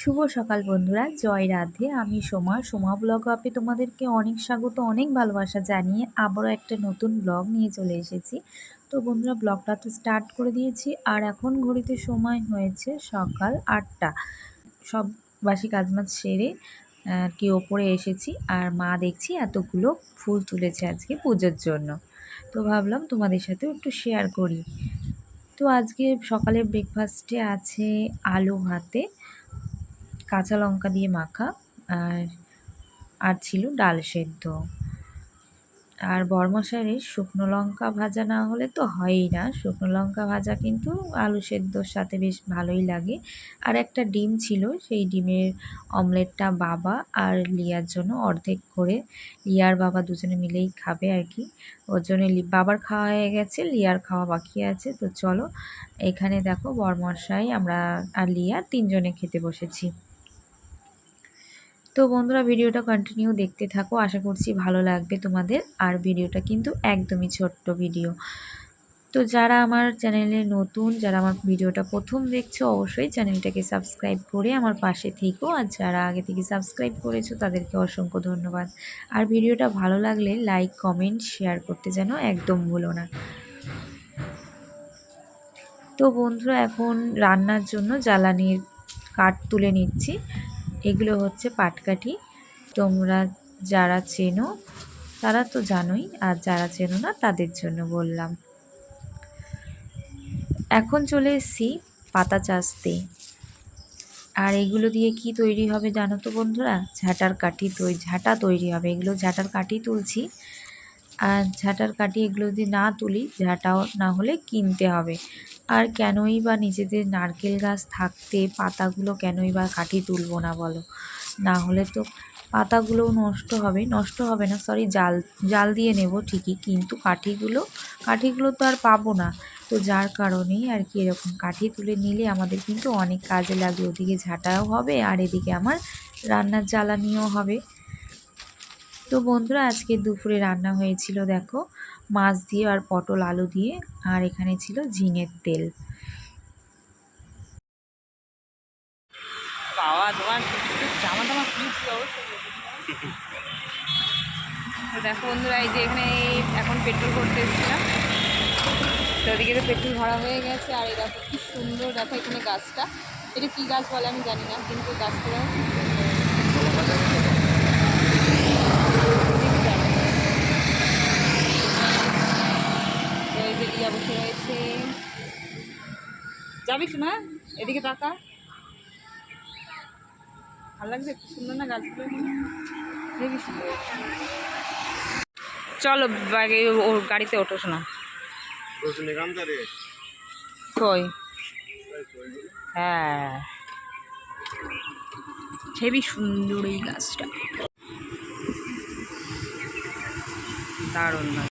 শুভ সকাল বন্ধুরা, জয় রাধে। আমি সোমা সোমা ব্লগ আপে তোমাদেরকে অনেক স্বাগত, অনেক ভালোবাসা জানিয়ে আবারও একটা নতুন ব্লগ নিয়ে চলে এসেছি। তো বন্ধুরা ব্লগটা তো স্টার্ট করে দিয়েছি, আর এখন ঘড়িতে সময় হয়েছে সকাল আটটা। সব বাসি কাজমাজ সেরে আর কি ওপরে এসেছি, আর মা দেখছি এতগুলো ফুল তুলেছে আজকে পুজোর জন্য। তো ভাবলাম তোমাদের সাথেও একটু শেয়ার করি। তো আজকে সকালে ব্রেকফাস্টে আছে আলু ভাতে কাঁচা লঙ্কা দিয়ে মাখা, আর আর ছিল ডাল সেদ্ধ। আর বরমশাইয়ের শুকনো লঙ্কা ভাজা না হলে তো হয়ই না। শুকনো লঙ্কা ভাজা কিন্তু আলু সেদ্ধর সাথে বেশ ভালোই লাগে। আর একটা ডিম ছিল, সেই ডিমের অমলেটটা বাবা আর লিয়ার জন্য অর্ধেক করে লিয়ার বাবা দুজনে মিলেই খাবে আর কি। ওর জন্য বাবার খাওয়া হয়ে গেছে, লিয়ার খাওয়া বাকি আছে। তো চলো, এখানে দেখো বরমশাই, আমরা আর লিয়া তিনজনে খেতে বসেছি। তো বন্ধুরা, ভিডিওটা কন্টিনিউ দেখতে থাকো। আশা করছি ভালো লাগবে তোমাদের। আর ভিডিওটা কিন্তু একদমই ছোট্ট ভিডিও। তো যারা আমার চ্যানেলে নতুন, যারা আমার ভিডিওটা প্রথম দেখছ, অবশ্যই চ্যানেলটাকে সাবস্ক্রাইব করে আমার পাশে থেকো। আর যারা আগে থেকে সাবস্ক্রাইব করেছ, তাদেরকে অসংখ্য ধন্যবাদ। আর ভিডিওটা ভালো লাগলে লাইক কমেন্ট শেয়ার করতে যেন একদম ভুলো না। তো বন্ধুরা, এখন রান্নার জন্য জ্বালানির কাঠ তুলে নিচ্ছি। এগুলো হচ্ছে পাটকাঠি। তোমরা যারা চেনো, তারা তো জানোই, আর যারা চেনো না, তাদের জন্য বললাম। এখন চলে এসেছি পাতা চাষতে। আর এগুলো দিয়ে কি তৈরি হবে জানো তো বন্ধুরা? ঝাঁটার কাঠি তৈরি ঝাঁটা তৈরি হবে। এগুলো ঝাঁটার কাঠি তুলছি। আর ঝাঁটার কাঠি এগুলো যদি না তুলি, ঝাঁটাও না হলে কিনতে হবে। আর কেনই বা নিজেদের নারকেল গাছ থাকতে পাতাগুলো কেনই বা কাঠি তুলবো না বলো? না হলে তো পাতাগুলোও নষ্ট হবে। নষ্ট হবে না সরি জাল জাল দিয়ে নেব ঠিকই, কিন্তু কাঠিগুলো কাঠিগুলো তো আর পাবো না। তো যার কারণেই আর কি এরকম কাঠি তুলে নিলে আমাদের কিন্তু অনেক কাজে লাগে। ওদিকে ঝাঁটাও হবে আর এদিকে আমার রান্নার জ্বালানিও হবে। তো বন্ধুরা, আজকে দুপুরে রান্না হয়েছিল, দেখো মাছ দিয়ে আর পটল আলু দিয়ে, আর এখানে ছিল ঝিঙের তেল। জামা তো দেখো বন্ধুরা, এই যে এখানে এখন পেট্রোল ভরতে এসেছিলাম। তো ওদিকে তো পেট্রোল ভরা হয়ে গেছে, আর এই দেখো কি সুন্দর দেখো এখানে গাছটা। এটা কি গাছ বলে আমি জানি না, কিন্তু গাছটা যাবি শোনা এদিকে তাকা। ভালো লাগছে? একটু সুন্দর না গাছগুলো? হেবি সুন্দর চলো ওর গাড়িতে ওঠো শোনা কই? হ্যাঁ। হেবি সুন্দর এই গাছটা। দারুণ